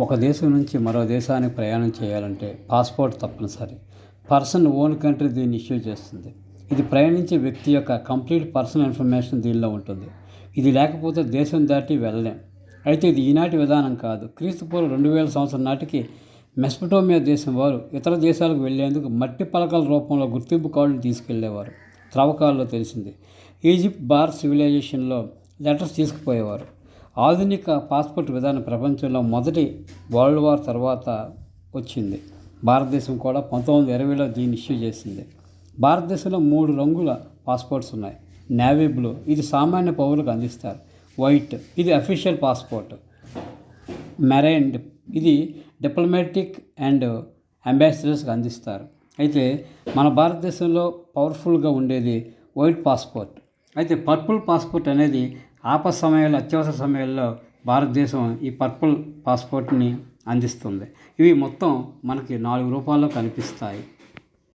ఒక దేశం నుంచి మరో దేశానికి ప్రయాణం చేయాలంటే పాస్పోర్ట్ తప్పనిసరి. పర్సన్ ఓన్ కంట్రీ దీన్ని ఇష్యూ చేస్తుంది. ఇది ప్రయాణించే వ్యక్తి యొక్క కంప్లీట్ పర్సనల్ ఇన్ఫర్మేషన్ దీనిలో ఉంటుంది. ఇది లేకపోతే దేశం దాటి వెళ్ళలేం. అయితే ఇది ఈనాటి విధానం కాదు. క్రీస్తుపూర్వం రెండు వేల సంవత్సరం నాటికి మెస్పటోమియా దేశం వారు ఇతర దేశాలకు వెళ్ళేందుకు మట్టి పలకల రూపంలో గుర్తింపు కార్డులు తీసుకెళ్ళేవారు. త్రవ్వకాల్లో తెలిసింది. ఈజిప్ట్ బార్ సివిలైజేషన్లో లెటర్స్ తీసుకుపోయేవారు. ఆధునిక పాస్పోర్ట్ విధానం ప్రపంచంలో మొదటి వరల్డ్ వార్ తర్వాత వచ్చింది. భారతదేశం కూడా పంతొమ్మిది వందల ఇరవైలో దీన్ని ఇష్యూ చేసింది. భారతదేశంలో మూడు రంగుల పాస్పోర్ట్స్ ఉన్నాయి. నేవీ బ్లూ ఇది సామాన్య పౌరులకు అందిస్తారు. వైట్ ఇది అఫీషియల్ పాస్పోర్ట్. మెరైన్ ఇది డిప్లొమాటిక్ అండ్ అంబాసిడర్స్కి అందిస్తారు. అయితే మన భారతదేశంలో పవర్ఫుల్గా ఉండేది వైట్ పాస్పోర్ట్. అయితే పర్పుల్ పాస్పోర్ట్ అనేది ఆపద సమయాల్లో అత్యవసర సమయాల్లో భారతదేశం ఈ పర్పుల్ పాస్పోర్ట్ని అందిస్తుంది. ఇవి మొత్తం మనకి నాలుగు రూపాల్లో కనిపిస్తాయి.